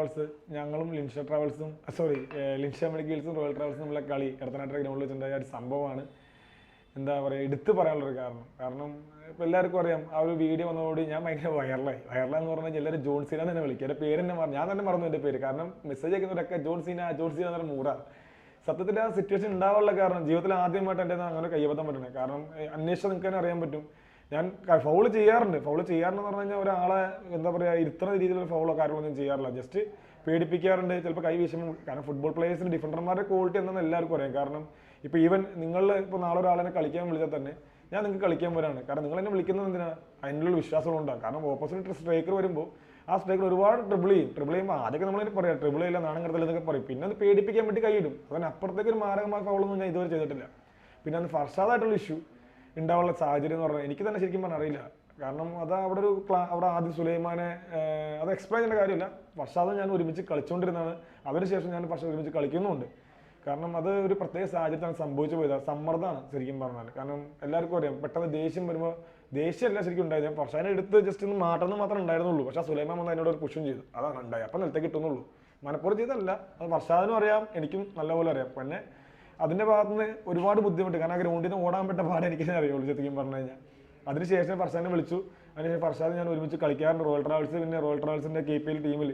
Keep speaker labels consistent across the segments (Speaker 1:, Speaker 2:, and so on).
Speaker 1: Travels ഞങ്ങളും ലിൻഷ ട്രാവൽസും sorry Linsha മെഡിക്കൽസും റോയൽ ട്രാവൽസും നമ്മളെ കളി എടത്തനാട്ട ഗ്രൗണ്ടിൽ വെച്ചിട്ടുണ്ടായ ഒരു സംഭവമാണ്. എന്താ പറയുക എടുത്തു പറയാനുള്ളൊരു കാരണം. കാരണം ഇപ്പം എല്ലാവർക്കും അറിയാം ആ ഒരു വീഡിയോ വന്നതോടെ ഞാൻ ഭയങ്കര വയറലായി വയറലാന്ന് പറഞ്ഞാൽ എല്ലാവരും ജോൺ സീന തന്നെ വിളിക്കുക എന്റെ പേര് തന്നെ മറന്നു. ഞാൻ തന്നെ മറന്നു എന്റെ പേര്. കാരണം മെസ്സേജ് അയക്കുന്നവരൊക്കെ ജോൺ സീന ജോൺ സീന എന്ന് എന്നൊരു മൂടാണ് സത്യത്തിൽ ആ സിറ്റുവേഷൻ ഉണ്ടാവാനുള്ള കാരണം ജീവിതത്തിൽ ആദ്യമായിട്ട് എന്റെ അങ്ങനെ കയ്യബദ്ധം പറ്റണേ. കാരണം അന്വേഷിച്ചാൽ നിങ്ങൾക്ക് തന്നെ അറിയാൻ പറ്റും. ഞാൻ ഫൗൾ ചെയ്യാറുണ്ട്. ഫൗൾ ചെയ്യാറുണ്ടെന്ന് പറഞ്ഞു കഴിഞ്ഞാൽ ഒരാളെ എന്താ പറയുക ഇത്ര രീതിയിലുള്ള ഫൗളോ കാര്യങ്ങളൊന്നും ചെയ്യാറില്ല. ജസ്റ്റ് പേടിപ്പിക്കാറുണ്ട്. ചിലപ്പോൾ കൈ വീശുമ്പോൾ കാരണം ഫുട്ബോൾ പ്ലേയേഴ്സിന് ഡിഫൻഡർമാരുടെ ക്വാളിറ്റി എന്താണെന്ന് എല്ലാവർക്കും അറിയാം. കാരണം ഇപ്പോൾ ഈവൻ നിങ്ങൾ ഇപ്പോൾ നാളെ ഒരാളെ കളിക്കാൻ വിളിച്ചാൽ തന്നെ ഞാൻ നിങ്ങൾക്ക് കളിക്കാൻ വരാണ്. കാരണം നിങ്ങൾ എന്നെ വിളിക്കുന്നത് എന്തിനാ? അതിനുള്ള വിശ്വാസം ഉണ്ടാകും കാരണം ഓപ്പോസിറ്റ് സ്ട്രൈക്കർ വരുമ്പോൾ ആ സ്ട്രൈക്കർ ഒരുപാട് ട്രിബിൾ ചെയ്യും. ട്രിബിൾ ചെയ്യുമ്പോൾ ആദ്യമൊക്കെ നമ്മൾ പറയാം ട്രിബിൾ ഇല്ല നാണം കടത്തില്ല എന്നൊക്കെ പറയും. പിന്നെ അത് പേടിപ്പിക്കാൻ വേണ്ടി കൈയിടും അതിന് അപ്പുറത്തേക്ക് ഒരു മാരകമായ ഫൗളൊന്നും ഞാൻ ഇതുവരെ ചെയ്തിട്ടില്ല. പിന്നെ അത് ഫർഷാദായിട്ടുള്ള ഇഷ്യൂ ഉണ്ടാവാനുള്ള സാഹചര്യം എന്ന് പറഞ്ഞാൽ എനിക്ക് തന്നെ ശരിക്കും പറഞ്ഞാൽ അറിയില്ല. കാരണം അത് അവിടെ ഒരു അവിടെ ആദ്യം സുലൈമാനെ അത് എക്സ്പ്ലെയിൻ ചെയ്യേണ്ട കാര്യമില്ല. വർഷാദം ഞാൻ ഒരുമിച്ച് കളിച്ചുകൊണ്ടിരുന്നതാണ് അതിനുശേഷം ഞാൻ പക്ഷേ ഒരുമിച്ച് കളിക്കുന്നുമുണ്ട്. കാരണം അത് ഒരു പ്രത്യേക സാഹചര്യത്താണ് സംഭവിച്ചു പോയത്. സമ്മർദ്ദമാണ് ശരിക്കും പറഞ്ഞാൽ. കാരണം എല്ലാവർക്കും അറിയാം പെട്ടെന്ന് ദേഷ്യം വരുമ്പോൾ ദേഷ്യമല്ല ശരിക്കും ഉണ്ടായത്. ഞാൻ പക്ഷേ എടുത്ത് ജസ്റ്റ് ഒന്ന് മാറ്റുന്നത് മാത്രമേ ഉണ്ടായിരുന്നുള്ളൂ. പക്ഷേ സുലൈമാൻ വന്ന് അതിനോട് ഒരു പുഷും ചെയ്തു. അതാണ് ഉണ്ടായത്. അപ്പം നിലത്തേക്ക് കിട്ടുന്നുള്ളൂ. മനപ്പുറം ചെയ്തല്ല അത് ഫർഷാദിനും അറിയാം. എനിക്കും നല്ലപോലെ അറിയാം. പിന്നെ അതിന്റെ ഭാഗത്തുനിന്ന് ഒരുപാട് ബുദ്ധിമുട്ട്. കാരണം ആ ഗ്രൗണ്ടിൽ നിന്ന് ഓടാൻ പറ്റുന്ന പാടെ എനിക്ക് അറിയുള്ളൂ ശരിക്കും പറഞ്ഞു കഴിഞ്ഞാൽ. അതിനുശേഷം ഫർസാനെ വിളിച്ചു. അതിനുശേഷം ഫർസാദ് ഞാൻ ഒരുമിച്ച് കളിക്കാറുണ്ട്. റോയൽ ട്രാവൽസ് പിന്നെ റോയൽ ട്രാവൽസിന്റെ കെ പി എൽ ടീമിൽ.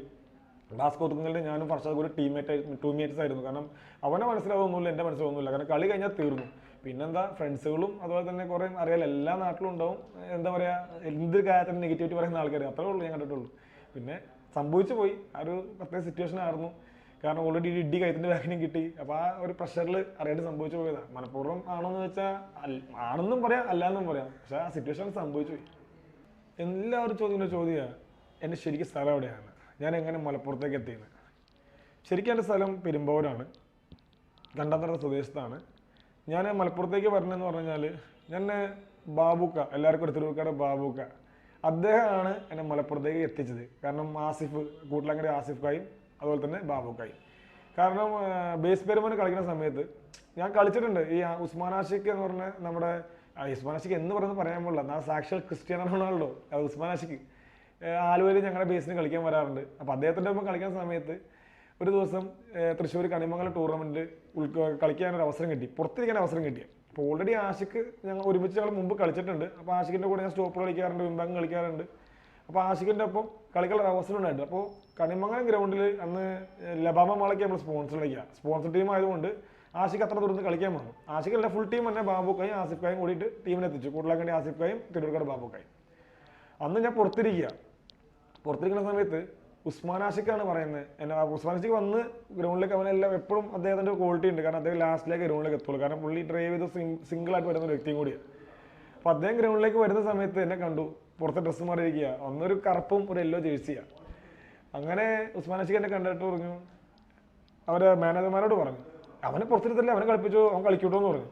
Speaker 1: ബാസ്കോ ഒതുക്കുങ്ങളുടെ ഞാനും ഫർഷാദ് ഒരു ടീമേറ്റ് ടീമേറ്റ്സ് ആയിരുന്നു. കാരണം അവനെ മനസ്സിലാവുന്നില്ല എന്റെ മനസ്സിലാവുന്നില്ല കാരണം കളി കഴിഞ്ഞാൽ തീർന്നു. പിന്നെന്താ ഫ്രണ്ട്സുകളും അതുപോലെ തന്നെ കുറേ അറിയാലോ എല്ലാ നാട്ടിലും ഉണ്ടാവും. എന്താ പറയുക എന്ത് കാര്യത്തിനും നെഗറ്റിവിറ്റി പറയുന്ന ആൾക്കാർ അത്രേ ഉള്ളൂ ഞാൻ കണ്ടിട്ടുള്ളൂ. പിന്നെ സംഭവിച്ചു പോയി. ആ ഒരു പ്രത്യേക സിറ്റുവേഷൻ ആയിരുന്നു. കാരണം ഓൾറെഡി ഒരു ഇടി കയത്തിന്റെ ബാക്കിനും കിട്ടി. അപ്പൊ ആ ഒരു പ്രഷറിൽ അറിയാണ്ട് സംഭവിച്ചു പോയതാണ് മനഃപൂർവം ആണോന്ന് വെച്ചാൽ ആണെന്നും പറയാം അല്ലാന്നും പറയാം. പക്ഷെ ആ സിറ്റുവേഷൻ സംഭവിച്ചു പോയി. എല്ലാവരും ചോദിക്കുന്ന ചോദ്യമാണ് എന്റെ ശരിക്കും സ്ഥലം എവിടെയാണ്? ഞാൻ എങ്ങനെ മലപ്പുറത്തേക്ക് എത്തിയത് ശരിക്കും എന്റെ സ്ഥലം പെരുമ്പോരാണ് കണ്ടന്തറ സ്വദേശത്താണ്. ഞാൻ മലപ്പുറത്തേക്ക് വരണമെന്ന് പറഞ്ഞാൽ ഞാൻ ബാബുക്ക എല്ലാവർക്കും എടുത്തിരുക്കാട് ബാബുക്ക. അദ്ദേഹമാണ് എന്നെ മലപ്പുറത്തേക്ക് എത്തിച്ചത്. കാരണം ആസിഫ് കൂട്ടിലങ്ങടി ആസിഫ് കായും അതുപോലെ തന്നെ ബാബുക്കായി. കാരണം ബേസ് പെരുമോന് കളിക്കുന്ന സമയത്ത് ഞാൻ കളിച്ചിട്ടുണ്ട്. ഈ ഉസ്മാൻ ആഷിഖ് എന്ന് പറഞ്ഞ നമ്മുടെ ഉസ്മാൻ ആഷിഖ് എന്ന് പറയുന്നത് പറയാൻ പാടില്ല. എന്നാൽ സാക്ഷാൽ ക്രിസ്ത്യാനോ റൊണാൾഡോ ഉസ്മാൻ ആഷിഖ്. ആലുവയിൽ ഞങ്ങളുടെ ബേസിന് കളിക്കാൻ വരാറുണ്ട്. അപ്പോൾ അദ്ദേഹത്തിന്റെ ഒപ്പം കളിക്കുന്ന സമയത്ത് ഒരു ദിവസം തൃശ്ശൂർ കണിമംഗലം ടൂർണമെന്റ് ഉൾക്ക കളിക്കാനൊരു അവസരം കിട്ടി. പുറത്തിരിക്കാൻ അവസരം കിട്ടി. അപ്പോൾ ഓൾറെഡി ആഷിക്ക് ഞങ്ങൾ ഒരുമിച്ച് ഞങ്ങൾ മുമ്പ് കളിച്ചിട്ടുണ്ട്. അപ്പോൾ ആഷിക്കിന്റെ കൂടെ ഞാൻ സ്റ്റോപ്പ് കളിക്കാറുണ്ട് വിമ്പാങ് കളിക്കാറുണ്ട്. അപ്പോൾ ആഷിക്കിന്റെ ഒപ്പം കളിക്കാനുള്ള അവസരം ഉണ്ടായിട്ടുണ്ട്. അപ്പോൾ കണിമംഗലം ഗ്രൗണ്ടിൽ അന്ന് ലബാമ മാളയ്ക്ക് നമ്മൾ സ്പോൺസർ കളിക്കുക. സ്പോൺസർ ടീം ആയതുകൊണ്ട് ആഷിക്ക് അത്ര ദൂരത്ത് കളിക്കാൻ വന്നു ആഷിക്കല്ല ഫുൾ ടീം തന്നെ ബാബുക്കായും ആസിഫ് കായും കൂടിയിട്ട് ടീമിനെത്തിച്ചു എത്തിച്ചു. കൂടുതലാക്കണ്ടി ആസിഫ് കായും തിരുവനന്തപുരം ബാബുക്കായും. അന്ന് ഞാൻ പുറത്തിരിക്കുക. പുറത്തിരിക്കുന്ന സമയത്ത് ഉസ്മാൻ ആഷിക്കാണ് പറയുന്നത്. എന്നെ ഉസ്മാൻ ആഷിക്ക് വന്ന് ഗ്രൗണ്ടിലേക്ക് അവനെല്ലാം എപ്പോഴും അദ്ദേഹത്തിന്റെ ക്വാളിറ്റി ഉണ്ട്. കാരണം അദ്ദേഹം ലാസ്റ്റിലേക്ക് ഗ്രൗണ്ടിലേക്ക് എത്തുള്ളൂ. കാരണം പുള്ളി ഡ്രൈവ് ചെയ്ത് സിംഗിൾ ആയിട്ട് വരുന്ന ഒരു വ്യക്തിയും കൂടിയാണ്. അപ്പോൾ അദ്ദേഹം ഗ്രൗണ്ടിലേക്ക് വരുന്ന സമയത്ത് എന്നെ കണ്ടു. പുറത്തെ ഡ്രസ്സ് മാറിയിരിക്കുക അന്നൊരു കറുപ്പും ഒരു യെല്ലോ ജേഴ്സിയാണ് അങ്ങനെ ഉസ്മാൻ അഷിഖ് എന്നെ കണ്ടിട്ട് പറഞ്ഞു. അവരെ മാനേജർമാരോട് പറഞ്ഞു. അവനെ പുറത്തിരുത്തല്ലേ അവനെ കളിപ്പിച്ചു അവൻ കളിക്കൂട്ടോ എന്ന് പറഞ്ഞു.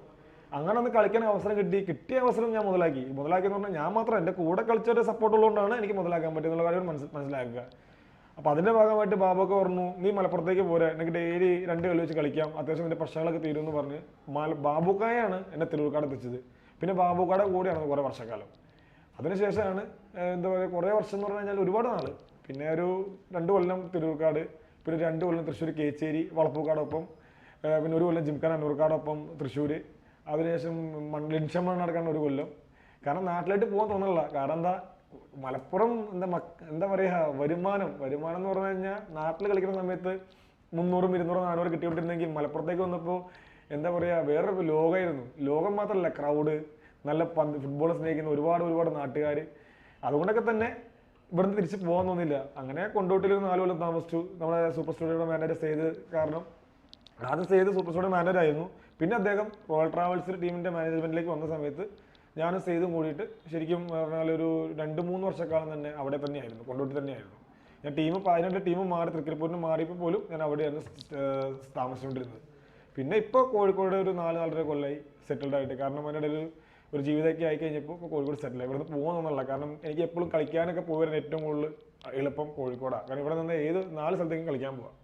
Speaker 1: അങ്ങനെ ഒന്ന് കളിക്കാൻ അവസരം കിട്ടി. കിട്ടിയ അവസരം ഞാൻ മുതലാക്കി. മുതലാക്കി എന്ന് പറഞ്ഞാൽ ഞാൻ മാത്രം എന്റെ കൂടെ കളിച്ചവരെ സപ്പോർട്ട് ഉള്ളതുകൊണ്ടാണ് എനിക്ക് മുതലാക്കാൻ പറ്റുന്നുള്ള കാര്യം മനസ്സ് മനസ്സിലാക്കുക. അപ്പോൾ അതിന്റെ ഭാഗമായിട്ട് ബാബൊക്കെ പറഞ്ഞു നീ മലപ്പുറത്തേക്ക് പോരെ. എനിക്ക് ഡെയിലി രണ്ട് കളി വെച്ച് കളിക്കാം. അത്യാവശ്യം എന്റെ പ്രശ്നങ്ങളൊക്കെ തീരുമെന്ന് പറഞ്ഞ് മല ബാബുക്കായാണ് എന്നെ തിരുവക്കാട് എത്തിച്ചത്. പിന്നെ ബാബുക്കാടെ കൂടെയാണ് കുറേ വർഷക്കാലം. അതിനുശേഷമാണ് എന്താ പറയുക കുറേ വർഷം എന്ന് പറഞ്ഞു കഴിഞ്ഞാൽ ഒരുപാട് നാൾ. പിന്നെ ഒരു രണ്ട് കൊല്ലം തിരൂർക്കാട് പിന്നെ രണ്ട് കൊല്ലം തൃശ്ശൂർ കേച്ചേരി വളപ്പൂക്കാടൊപ്പം പിന്നെ ഒരു കൊല്ലം ജിംഖാൻ അന്നൂർക്കാടൊപ്പം തൃശ്ശൂർ അതിനുശേഷം ലിൻഷമ്മ നടക്കാൻ ഒരു കൊല്ലം. കാരണം നാട്ടിലായിട്ട് പോകാൻ തോന്നില്ല കാരണം എന്താ മലപ്പുറം എന്താ എന്താ പറയുക വരുമാനം. വരുമാനം എന്ന് പറഞ്ഞു കഴിഞ്ഞാൽ നാട്ടിൽ കളിക്കുന്ന സമയത്ത് മുന്നൂറും ഇരുന്നൂറും നാനൂറ് കിട്ടിക്കൊണ്ടിരുന്നെങ്കിൽ മലപ്പുറത്തേക്ക് വന്നപ്പോൾ എന്താ പറയുക വേറൊരു ലോകമായിരുന്നു. ലോകം മാത്രമല്ല ക്രൗഡ് നല്ല പന്ത് ഫുട്ബോൾ സ്നേഹിക്കുന്ന ഒരുപാട് ഒരുപാട് നാട്ടുകാർ അതുകൊണ്ടൊക്കെ തന്നെ ഇവിടുന്ന് തിരിച്ച് പോകാൻ തോന്നില്ല അങ്ങനെ കൊണ്ടോട്ടിൽ നാല് കൊല്ലം താമസിച്ചു. നമ്മുടെ സൂപ്പർ സ്റ്റുഡിയോയുടെ മാനേജർ ചെയ്ത് കാരണം ആദ്യം ചെയ്ത് സൂപ്പർ സ്റ്റുഡിയോ മാനേജർ ആയിരുന്നു. പിന്നെ അദ്ദേഹം റോയൽ ട്രാവൽസ് ടീമിന്റെ മാനേജ്മെന്റിലേക്ക് വന്ന സമയത്ത് ഞാനും സെയ്തും കൂടിയിട്ട് ശരിക്കും പറഞ്ഞാൽ ഒരു രണ്ട് മൂന്ന് വർഷക്കാലം തന്നെ അവിടെ തന്നെയായിരുന്നു. കൊണ്ടോട്ടി തന്നെയായിരുന്നു. ഞാൻ ടീം അതിനുണ്ട് ടീം മാറി തൃക്കരിപ്പൂരിന് മാറിയപ്പോൾ പോലും ഞാൻ അവിടെയായിരുന്നു താമസിച്ചുകൊണ്ടിരുന്നത്. പിന്നെ ഇപ്പോൾ കോഴിക്കോട് ഒരു നാല് നാലര കൊല്ലമായി സെറ്റിൽഡ് ആയിട്ട്. കാരണം അതിന്റെ ഒരു ജീവിതമൊക്കെ ആയി കഴിഞ്ഞപ്പോൾ ഇപ്പോൾ കോഴിക്കോട് സെറ്റിൽ ആയി ഇവിടുന്ന് പോകുന്നൊന്നുമല്ല കാരണം എനിക്ക് എപ്പോഴും കളിക്കാനൊക്കെ പോയി വരുന്ന ഏറ്റവും കൂടുതൽ എളുപ്പം കോഴിക്കോടാണ് കാരണം ഇവിടെ നിന്ന് ഏത് നാല് സ്ഥലത്തേക്കും കളിക്കാൻ പോവാം.